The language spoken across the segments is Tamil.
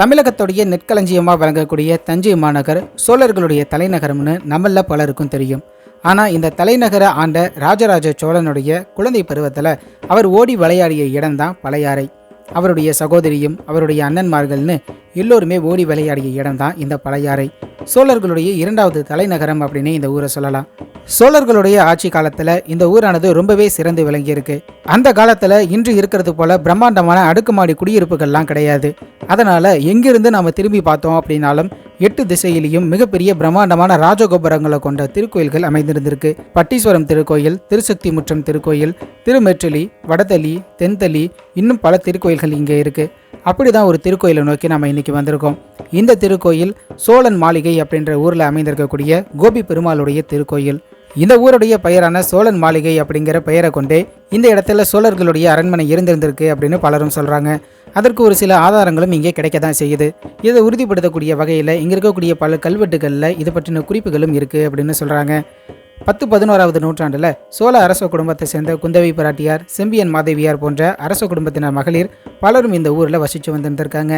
தமிழகத்துடைய நெற்களஞ்சியமாக விளங்கக்கூடிய தஞ்சை மாநகர் சோழர்களுடைய தலைநகரம்னு நம்மள பலருக்கும் தெரியும். ஆனால் இந்த தலைநகரை ஆண்ட ராஜராஜ சோழனுடைய குழந்தை பருவத்தில் அவர் ஓடி விளையாடிய இடம்தான் பழையாறை. அவருடைய சகோதரியும் அவருடைய அண்ணன்மார்கள்னு எல்லோருமே ஓடி விளையாடிய இடம்தான் இந்த பழையாறை. சோழர்களுடைய இரண்டாவது தலைநகரம் அப்படின்னு இந்த ஊரை சொல்லலாம். சோழர்களுடைய ஆட்சி காலத்தில் இந்த ஊரானது ரொம்பவே சிறந்து விளங்கியிருக்கு. அந்த காலத்தில் இன்று இருக்கிறது போல பிரம்மாண்டமான அடுக்குமாடி குடியிருப்புகள்லாம் கிடையாது. அதனால் எங்கிருந்து நாம் திரும்பி பார்த்தோம் அப்படின்னாலும் எட்டு திசையிலையும் மிகப்பெரிய பிரம்மாண்டமான ராஜகோபுரங்களை கொண்ட திருக்கோயில்கள் அமைந்திருந்திருக்கு. பட்டீஸ்வரம் திருக்கோயில் திருசக்தி முற்றம் திருக்கோயில் திருமெற்றலி வடதளி தென்தளி இன்னும் பல திருக்கோயில்கள் இங்கே இருக்கு. அப்படிதான் ஒரு திருக்கோயிலை நோக்கி நம்ம இன்னைக்கு வந்திருக்கோம். இந்த திருக்கோயில் சோழன் மாளிகை அப்படின்ற ஊரில் அமைந்திருக்கக்கூடிய கோபி பெருமாளுடைய திருக்கோயில். இந்த ஊருடைய பெயரான சோழன் மாளிகை அப்படிங்கிற பெயரை கொண்டே இந்த இடத்துல சோழர்களுடைய அரண்மனை இருந்திருந்திருக்கு அப்படின்னு பலரும் சொல்றாங்க. அதற்கு ஒரு சில ஆதாரங்களும் இங்கே கிடைக்க தான் செய்யுது. இதை உறுதிப்படுத்தக்கூடிய வகையில் இங்கே இருக்கக்கூடிய பல கல்வெட்டுகளில் இது பற்றின குறிப்புகளும் இருக்குது அப்படின்னு சொல்கிறாங்க பத்து பதினோராவது நூற்றாண்டில் சோழ அரச குடும்பத்தை சேர்ந்த குந்தவை பிராட்டியார் செம்பியன் மாதேவியார் போன்ற அரச குடும்பத்தினர் மகளிர் பலரும் இந்த ஊரில் வசித்து வந்திருந்திருக்காங்க.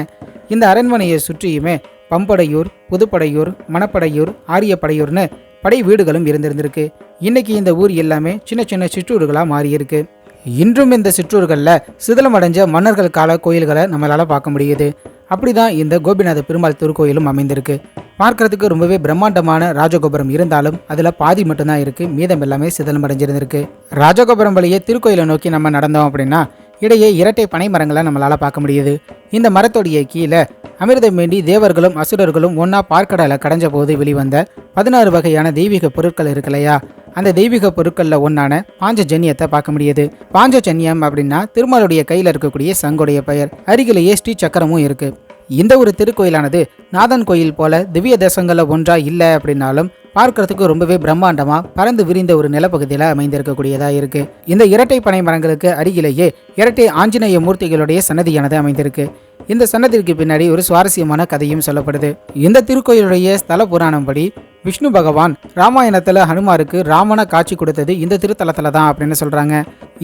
இந்த அரண்மனையை சுற்றியுமே பம்படையூர் புதுப்படையூர் மணப்படையூர் ஆரியப்படையூர்னு படை வீடுகளும் இருந்திருந்திருக்கு. இன்னைக்கு இந்த ஊர் எல்லாமே சின்ன சின்ன சிற்றூர்களாக மாறியிருக்கு. இன்றும் இந்த சிற்றூர்களில் சிதிலமடைஞ்ச மன்னர்கள் கால கோயில்களை நம்மளால் பார்க்க முடியுது. அப்படிதான் இந்த கோபிநாத பெருமாள் திருக்கோயிலும் அமைந்திருக்கு. பார்க்கறதுக்கு ரொம்பவே பிரம்மாண்டமான ராஜகோபுரம் இருந்தாலும் அதில் பாதி மட்டும்தான் இருக்குது மீதம் எல்லாமே சிதலமடைஞ்சிருந்திருக்கு. ராஜகோபுரம் வழியே திருக்கோயிலை நோக்கி நம்ம நடந்தோம் அப்படின்னா இடையே இரட்டை பனை மரங்களை நம்மளால் பார்க்க முடியுது. இந்த மரத்தோடைய கீழே அமிர்தம் வேண்டி தேவர்களும் அசுரர்களும் ஒன்றா பார்க்கடலை கடைஞ்ச போது வெளிவந்த பதினாறு வகையான தெய்வீக பொருட்கள் இருக்கு இல்லையா? அந்த தெய்வீக பொருட்களில் ஒன்றான பாஞ்சஜன்யத்தை பார்க்க முடியுது. பாஞ்சஜன்யம் அப்படின்னா திருமாலுடைய கையில் இருக்கக்கூடிய சங்குடைய பெயர். அருகிலேயே ஸ்ரீ சக்கரமும் இருக்கு. இந்த ஒரு திருக்கோயிலானது நாதன் கோயில் போல திவ்ய தேசங்களில் ஒன்றா இல்லை அப்படின்னாலும் பார்க்கறதுக்கு ரொம்பவே பிரம்மாண்டமா பறந்து விரிந்த ஒரு நிலப்பகுதியில் அமைந்திருக்கக்கூடியதா இருக்கு. இந்த இரட்டை பனை மரங்களுக்கு அருகிலேயே இரட்டை ஆஞ்சநேய மூர்த்திகளுடைய சன்னதியானது அமைந்திருக்கு. இந்த சன்னதிக்கு பின்னாடி ஒரு சுவாரஸ்யமான கதையும் சொல்லப்படுது. இந்த திருக்கோயிலுடைய ஸ்தல புராணம் படி விஷ்ணு பகவான் ராமாயணத்துல ஹனுமாருக்கு ராமனை காட்சி கொடுத்தது இந்த திருத்தலத்துல தான் அப்படின்னு சொல்றாங்க.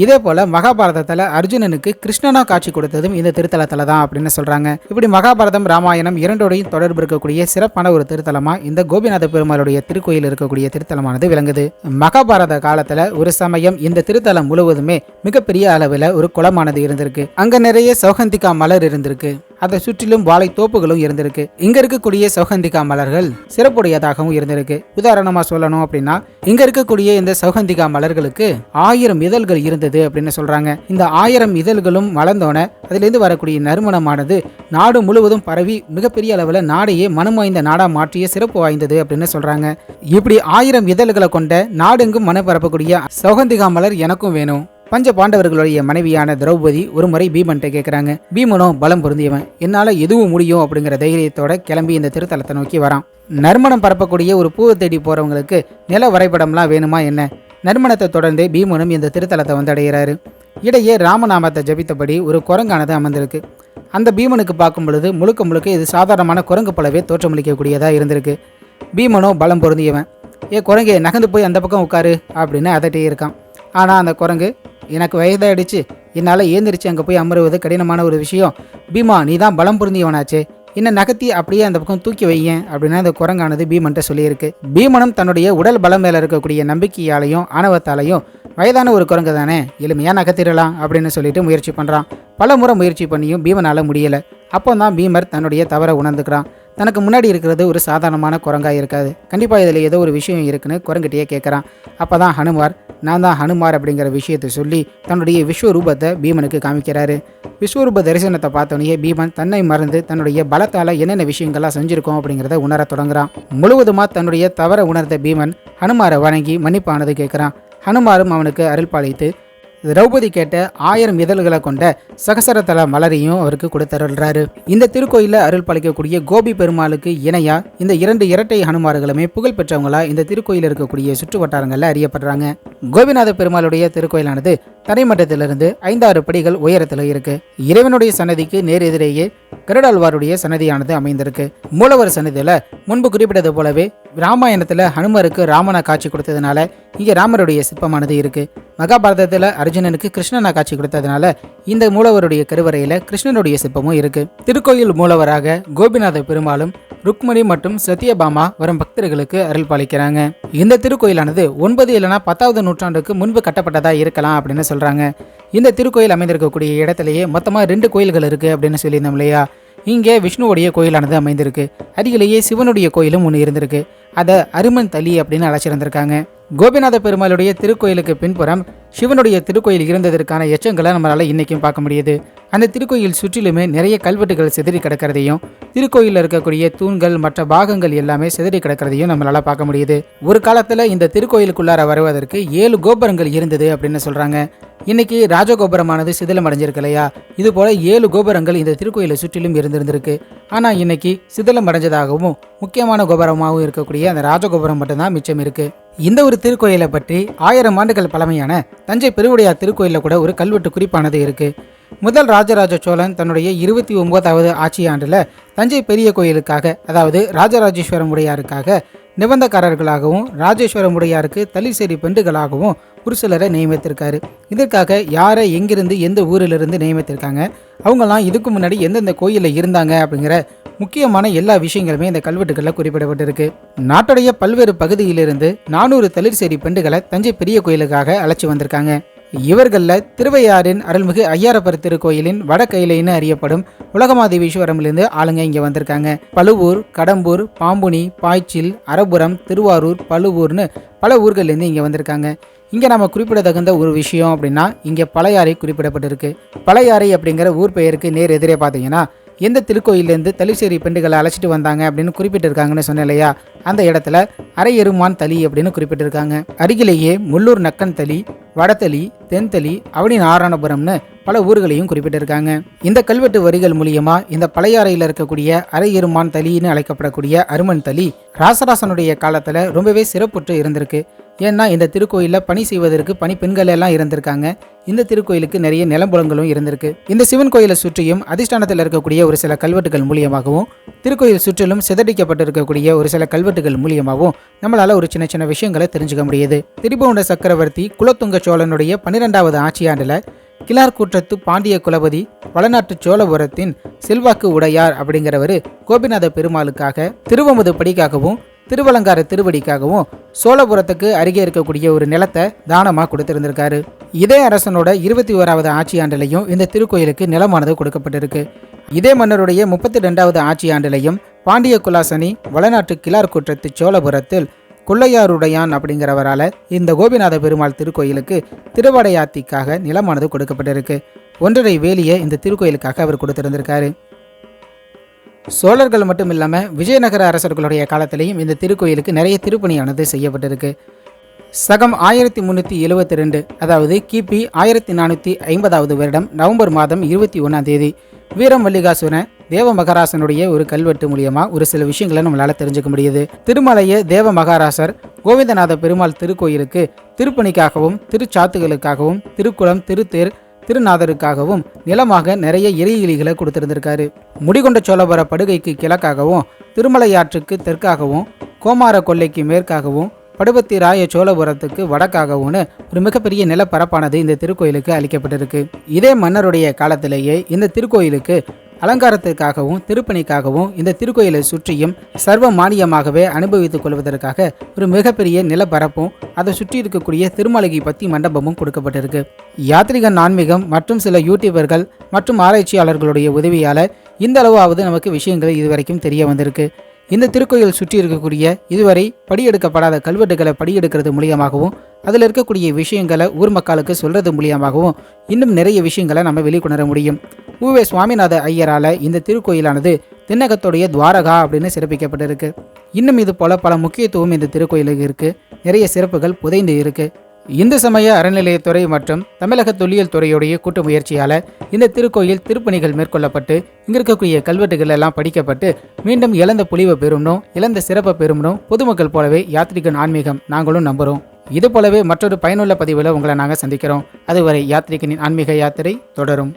இதே போல மகாபாரதத்துல அர்ஜுனனுக்கு கிருஷ்ணனா காட்சி கொடுத்ததும் இந்த திருத்தலத்துல தான் அப்படின்னு சொல்றாங்க. இப்படி மகாபாரதம் ராமாயணம் இரண்டோடையும் தொடர்பு இருக்கக்கூடிய சிறப்பான ஒரு திருத்தலமா இந்த கோபிநாத பெருமாளுடைய திருக்கோயில் இருக்கக்கூடிய திருத்தலமானது விளங்குது. மகாபாரத காலத்துல ஒரு சமயம் இந்த திருத்தலம் முழுவதுமே மிகப்பெரிய அளவில் ஒரு குளமானது இருந்திருக்கு. அங்க நிறைய சௌகந்திகா மலர் இருந்திருக்கு. அதை சுற்றிலும் வாழை தோப்புகளும் இருந்திருக்கு. இங்க இருக்கக்கூடிய சௌகந்திகா மலர்கள் சிறப்புடையதாகவும் இருந்திருக்கு. உதாரணமா சொல்லணும் அப்படின்னா இங்க இருக்கக்கூடிய இந்த சௌகந்திகா மலர்களுக்கு ஆயிரம் இதழ்கள் இருந்தது அப்படின்னு சொல்றாங்க. இந்த ஆயிரம் இதழ்களும் வளர்ந்தோன அதிலிருந்து வரக்கூடிய நறுமணமானது நாடு முழுவதும் பரவி மிகப்பெரிய அளவில் நாடையே மனம் வாய்ந்த நாடா மாற்றிய சிறப்பு வாய்ந்தது அப்படின்னு சொல்றாங்க. இப்படி ஆயிரம் இதழ்களை கொண்ட நாடெங்கும் மனம் பரப்பக்கூடிய சௌகந்திகா மலர் எனக்கும் வேணும். பஞ்ச பாண்டவர்களுடைய மனைவியான திரௌபதி ஒரு முறை பீமன்ட்ட கேட்குறாங்க பீமனோ பலம் பொருந்தியவன். என்னால் எதுவும் முடியும்? அப்படிங்கிற தைரியத்தோட கிளம்பி இந்த திருத்தலத்தை நோக்கி வரான். நறுமணம் பரப்பக்கூடிய ஒரு பூவை தேடி போகிறவங்களுக்கு நில வரைபடம்லாம் வேணுமா என்ன? நறுமணத்தை தொடர்ந்து பீமனும் இந்த திருத்தலத்தை வந்தடைகிறாரு. இடையே ராமநாமத்தை ஜபித்தபடி ஒரு குரங்கானது அமர்ந்திருக்கு. அந்த பீமனுக்கு பார்க்கும் பொழுது முழுக்க முழுக்க இது சாதாரணமான குரங்கு போலவே தோற்றமளிக்கக்கூடியதாக இருந்திருக்கு. பீமனோ பலம் பொருந்தியவன். ஏ குரங்கே நகர்ந்து போய் அந்த பக்கம் உட்காரு அப்படின்னு அதட்டே இருக்கான். ஆனால் அந்த குரங்கு எனக்கு வயதாயிடுச்சு. என்னால் ஏந்திரிச்சு அங்கே போய் அமருவது கடினமான ஒரு விஷயம். பீமா நீ தான் பலம் புரிந்தியவனாச்சே என்ன நகர்த்தி அப்படியே அந்த பக்கம் தூக்கி வையேன் அப்படின்னு அந்த குரங்கானது பீமன்ட்ட சொல்லியிருக்கு. பீமனும் தன்னுடைய உடல் பலம் மேலே இருக்கக்கூடிய நம்பிக்கையாலையும் ஆணவத்தாலையும் வயதான ஒரு குரங்கு தானே எளிமையாக நகர்த்திடலாம் அப்படின்னு சொல்லிட்டு முயற்சி பண்ணுறான் பல முறை முயற்சி பண்ணியும் பீமனால் முடியலை. அப்போ தான் பீமர் தன்னுடைய தவறை உணர்ந்துக்கிறான். தனக்கு முன்னாடி இருக்கிறது ஒரு சாதாரணமான குரங்காக இருக்காது. கண்டிப்பாக இதில் ஏதோ ஒரு விஷயம் இருக்குன்னு குரங்கிட்டே கேட்குறான் அப்போ தான் ஹனுமார் நான் தான் ஹனுமார் அப்படிங்கிற விஷயத்தை சொல்லி தன்னுடைய விஸ்வரூபத்தை பீமனுக்கு காமிக்கிறாரு. விஸ்வரூப தரிசனத்தை பார்த்தோன்னே பீமன் தன்னை மறந்து தன்னுடைய பலத்தால் என்னென்ன விஷயங்கள்லாம் செஞ்சுருக்கோம் அப்படிங்கிறத உணர தொடங்குறான். முழுவதுமாக தன்னுடைய தவற உணர்ந்த பீமன் ஹனுமாரை வணங்கி மன்னிப்பானது கேட்குறான் ஹனுமாரும் அவனுக்கு அருள் பாலித்து திரௌபதி கேட்ட ஆயிரம் இதழ்களை கொண்ட சகசரத்தல மலரையும் அவருக்கு கொடுத்தருள்றாரு. இந்த திருக்கோயிலில் அருள் பழிக்கக்கூடிய கோபி பெருமாளுக்கு இணையா இந்த இரண்டு இரட்டை ஹனுமார்களுமே புகழ் பெற்றவங்களா இந்த திருக்கோயில் இருக்கக்கூடிய சுற்று வட்டாரங்களில் அறியப்படுறாங்க. கோபிநாத பெருமாளுடைய திருக்கோயிலானது தரைமட்டத்திலிருந்து ஐந்தாறு படிகள் உயரத்தில் இருக்கு. இறைவனுடைய சன்னதிக்கு நேர் எதிரேயே கருடாழ்வாருடைய சன்னதியானது அமைந்திருக்கு. மூலவர் சன்னதியில முன்பு குறிப்பிட்டது போலவே ராமாயணத்துல ஹனுமருக்கு ராமனா காட்சி கொடுத்ததுனால இங்கே ராமருடைய சிற்பமானது இருக்கு. மகாபாரதத்துல அர்ஜுனனுக்கு கிருஷ்ணனா காட்சி கொடுத்ததுனால இந்த மூலவருடைய கருவறையில கிருஷ்ணனுடைய சிற்பமும் இருக்கு. திருக்கோயில் மூலவராக கோபிநாத பெருமாளும் ருக்மணி மற்றும் சத்யபாமா வரும் பக்தர்களுக்கு அருள் பாலிக்கிறாங்க. இந்த திருக்கோயிலானது ஒன்பது இல்லைனா பத்தாவது நூற்றாண்டுக்கு முன்பு கட்டப்பட்டதா இருக்கலாம் அப்படின்னு சொல்கிறாங்க இந்த திருக்கோயில் அமைந்திருக்கக்கூடிய இடத்திலேயே மொத்தமாக ரெண்டு கோயில்கள் இருக்கு அப்படின்னு சொல்லியிருந்தோம் இல்லையா? இங்கே விஷ்ணுவோடைய கோயிலானது அமைந்திருக்கு. அருகிலேயே சிவனுடைய கோயிலும் ஒன்று இருந்திருக்கு. அதை அருமன் தலி அப்படின்னு அழைச்சிருந்திருக்காங்க. கோபிநாத பெருமாளுடைய திருக்கோயிலுக்கு பின்புறம் சிவனுடைய திருக்கோயில் இருந்ததற்கான எச்சங்களை நம்மளால இன்னைக்கும் பார்க்க முடியுது. அந்த திருக்கோயில் சுற்றிலுமே நிறைய கல்வெட்டுகள் சிதறி கிடக்கிறதையும் திருக்கோயிலில் இருக்கக்கூடிய தூண்கள் மற்ற பாகங்கள் எல்லாமே சிதறி கிடக்கிறதையும் நம்மளால பார்க்க முடியுது. ஒரு காலத்துல இந்த திருக்கோயிலுக்குள்ளார வருவதற்கு ஏழு கோபுரங்கள் இருந்தது அப்படின்னு சொல்றாங்க. இன்னைக்கு ராஜகோபுரமானது சிதிலம் அடைஞ்சிருக்கு இல்லையா? இது போல ஏழு கோபுரங்கள் இந்த திருக்கோயிலை சுற்றிலும் இருந்திருந்திருக்கு. ஆனால் இன்னைக்கு சிதிலம் அடைஞ்சதாகவும் முக்கியமான கோபுரமாகவும் இருக்கக்கூடிய அந்த ராஜகோபுரம் மட்டும்தான் மிச்சம் இருக்கு. இந்த ஒரு திருக்கோயிலை பற்றி ஆயிரம் ஆண்டுகள் பழமையான தஞ்சை பெருவுடையார் திருக்கோயிலில் கூட ஒரு கல்வெட்டு குறிப்பானது இருக்கு. முதல் ராஜராஜ சோழன் தன்னுடைய இருபத்தி ஒன்பதாவது ஆட்சி ஆண்டில் தஞ்சை பெரிய கோயிலுக்காக அதாவது ராஜராஜேஸ்வரம் உடையாருக்காக நிபந்தக்காரர்களாகவும் ராஜேஸ்வரம் உடையாருக்கு பெண்டுகளாகவும் ஒரு சிலரை நியமித்திருக்காரு. இதற்காக யாரை எங்கிருந்து எந்த ஊரிலிருந்து நியமித்திருக்காங்க? அவங்கெல்லாம் இதுக்கு முன்னாடி எந்தெந்த கோயிலில் இருந்தாங்க அப்படிங்கிற முக்கியமான எல்லா விஷயங்களுமே இந்த கல்வெட்டுகளில் குறிப்பிடப்பட்டிருக்கு. நாட்டுடைய பல்வேறு பகுதியிலிருந்து நானூறு தளிர்சேரி பெண்டுகளை தஞ்சை பெரிய கோயிலுக்காக அழைச்சி வந்திருக்காங்க. இவர்களில் திருவையாறின் அருள்மிகு ஐயாரப்பர் திருக்கோயிலின் வடக்கையிலைன்னு அறியப்படும் உலகமாதேவீஸ்வரம்லேருந்து ஆளுங்க இங்கே வந்திருக்காங்க. பழுவூர் கடம்பூர் பாம்புனி பாய்ச்சில் அரபுரம் திருவாரூர் பழுவூர்னு பல ஊர்கள்லேருந்து இங்கே வந்திருக்காங்க. இங்கே நம்ம குறிப்பிடத்தகுந்த ஒரு விஷயம் அப்படின்னா இங்கே பழையாறை குறிப்பிடப்பட்டிருக்கு. பழையாறை அப்படிங்கிற ஊர் பெயருக்கு நேர் எதிரே பார்த்தீங்கன்னா எந்த திருக்கோயிலேருந்து தலிசேரி பெண்டுகளை அழைச்சிட்டு வந்தாங்க அப்படின்னு குறிப்பிட்டிருக்காங்கன்னு சொன்னேன் இல்லையா? அந்த இடத்துல அரையெருமான் தளி அப்படின்னு குறிப்பிட்டிருக்காங்க. அருகிலேயே முள்ளூர் நக்கன் தளி வடத்தளி தென்தளி அவனி நாராயணபுரம்னு பல ஊர்களையும் குறிப்பிட்டிருக்காங்க. இந்த கல்வெட்டு வரிகள் மூலியமா இந்த பழையாறையில் இருக்கக்கூடிய அரை எருமான் தளின்னு அழைக்கப்படக்கூடிய அருமன் தளி ராசராசனுடைய காலத்துல ரொம்பவே சிறப்புற்று இருந்திருக்கு. ஏன்னா இந்த திருக்கோயிலில் பணி செய்வதற்கு பணி பெண்கள் எல்லாம் இருந்திருக்காங்க. இந்த திருக்கோயிலுக்கு நிறைய நிலம்புலங்களும் இருந்திருக்கு. இந்த சிவன் கோயிலை சுற்றியும் அதிஷ்டானத்தில் இருக்கக்கூடிய ஒரு சில கல்வெட்டுகள் மூலியமாகவும் திருக்கோயில் சுற்றிலும் சிதறிக்கப்பட்டிருக்கக்கூடிய ஒரு சில கல்வெட்டு கல்வெட்டுகள் மூலியமாகவும் நம்மளால ஒரு சின்ன சின்ன விஷயங்களை தெரிஞ்சுக்க முடியுது. திரிபுவன சக்கரவர்த்தி குலத்துங்க சோழனுடைய பன்னிரெண்டாவது ஆட்சியாண்டில் கிளார் கூற்றத்து பாண்டிய குலபதி வளநாட்டு சோழபுரத்தின் செல்வாக்கு உடையார் அப்படிங்கிறவர் கோபிநாத பெருமாளுக்காக திருவமுது படிக்காகவும் திருவலங்கார திருவடிக்காகவும் சோழபுரத்துக்கு அருகே இருக்கக்கூடிய ஒரு நிலத்தை தானமாக கொடுத்திருந்திருக்காரு. இதே அரசனோட இருபத்தி ஓராவது ஆட்சியாண்டிலையும் இந்த திருக்கோயிலுக்கு நிலமானது கொடுக்கப்பட்டிருக்கு. இதே மன்னருடைய முப்பத்தி ரெண்டாவது ஆட்சி ஆண்டிலையும் பாண்டிய குலாசனி வளநாட்டு கிளார் குற்றத்து சோழபுரத்தில் குள்ளையாருடையான் அப்படிங்கிறவரால இந்த கோபிநாத பெருமாள் திருக்கோயிலுக்கு திருவடையாத்திக்காக நிலமானது கொடுக்கப்பட்டிருக்கு. ஒன்றரை வேலியை இந்த திருக்கோயிலுக்காக அவர் கொடுத்திருந்திருக்காரு. சோழர்கள் மட்டும் இல்லாமல் விஜயநகர அரசர்களுடைய காலத்திலையும் இந்த திருக்கோயிலுக்கு நிறைய திருப்பணியானது செய்யப்பட்டிருக்கு. சகம் ஆயிரத்தி முன்னூற்றி எழுபத்தி ரெண்டு அதாவது கிபி ஆயிரத்தி நானூற்றி ஐம்பதாவது வருடம் நவம்பர் மாதம் இருபத்தி ஒன்றாம் தேதி. வீரம் மல்லிகாசுரன் தேவ மகாராசனுடைய ஒரு கல்வெட்டு மூலியமா ஒரு சில விஷயங்களை நம்மளால தெரிஞ்சுக்க முடியுது. திருமலைய தேவ மகாராசர் கோவிந்தநாத பெருமாள் திருக்கோயிலுக்கு திருப்பணிக்காகவும் திருச்சாத்துகளுக்காகவும் திருக்குளம் திருத்தேர் திருநாதருக்காகவும் நிலமாக நிறைய இறையிலிகளை கொடுத்திருந்திருக்காரு. முடிகொண்ட சோழபுர படுகைக்கு கிழக்காகவும் திருமலையாற்றுக்கு தெற்காகவும் கோமார கொல்லைக்கு மேற்காகவும் படுபத்தி ராய சோழபுரத்துக்கு வடக்காகவும்னு ஒரு மிகப்பெரிய நிலப்பரப்பானது இந்த திருக்கோயிலுக்கு அளிக்கப்பட்டிருக்கு. இதே மன்னருடைய காலத்திலேயே இந்த திருக்கோயிலுக்கு அலங்காரத்திற்காகவும் திருப்பணிக்காகவும் இந்த திருக்கோயிலை சுற்றியும் சர்வ மானியமாகவே அனுபவித்துக் கொள்வதற்காக ஒரு மிகப்பெரிய நிலப்பரப்பும் அதை சுற்றி இருக்கக்கூடிய திருமலகி பத்தி மண்டபமும் கொடுக்கப்பட்டிருக்கு. யாத்ரிகன் ஆன்மீகம் மற்றும் சில யூடியூபர்கள் மற்றும் ஆராய்ச்சியாளர்களுடைய உதவியால் இந்த அளவாவது நமக்கு விஷயங்கள் இதுவரைக்கும் தெரிய வந்திருக்கு. இந்த திருக்கோயில் சுற்றி இருக்கக்கூடிய இதுவரை படியெடுக்கப்படாத கல்வெட்டுகளை படியெடுக்கிறது மூலியமாகவும் அதில் இருக்கக்கூடிய விஷயங்களை ஊர் மக்களுக்கு சொல்றது மூலியமாகவும் இன்னும் நிறைய விஷயங்களை நம்ம வெளிக்கொணர முடியும். உவே சுவாமிநாத ஐயரால இந்த திருக்கோயிலானது தென்னகத்துடைய துவாரகா அப்படின்னு சிறப்பிக்கப்பட்டிருக்கு. இன்னும் இது போல பல முக்கியத்துவம் இந்த திருக்கோயிலுக்கு இருக்கு. நிறைய சிறப்புகள் புதைந்து இருக்குது இந்து சமய அறநிலையத்துறை மற்றும் தமிழக தொல்லியல் துறையுடைய கூட்டு முயற்சியால் இந்த திருக்கோயில் திருப்பணிகள் மேற்கொள்ளப்பட்டு இங்க இருக்கக்கூடிய கல்வெட்டுகள் எல்லாம் படிக்கப்பட்டு மீண்டும் இழந்த புலிவை பெறும்னும் இழந்த சிறப்பை பெறும்னும் பொதுமக்கள் போலவே யாத்ரிகன் ஆன்மீகம் நாங்களும் நம்புகிறோம் இது போலவே மற்றொரு பயனுள்ள பதிவில் உங்களை நாங்கள் சந்திக்கிறோம். அதுவரை யாத்ரிகனின் ஆன்மீக யாத்திரை தொடரும்.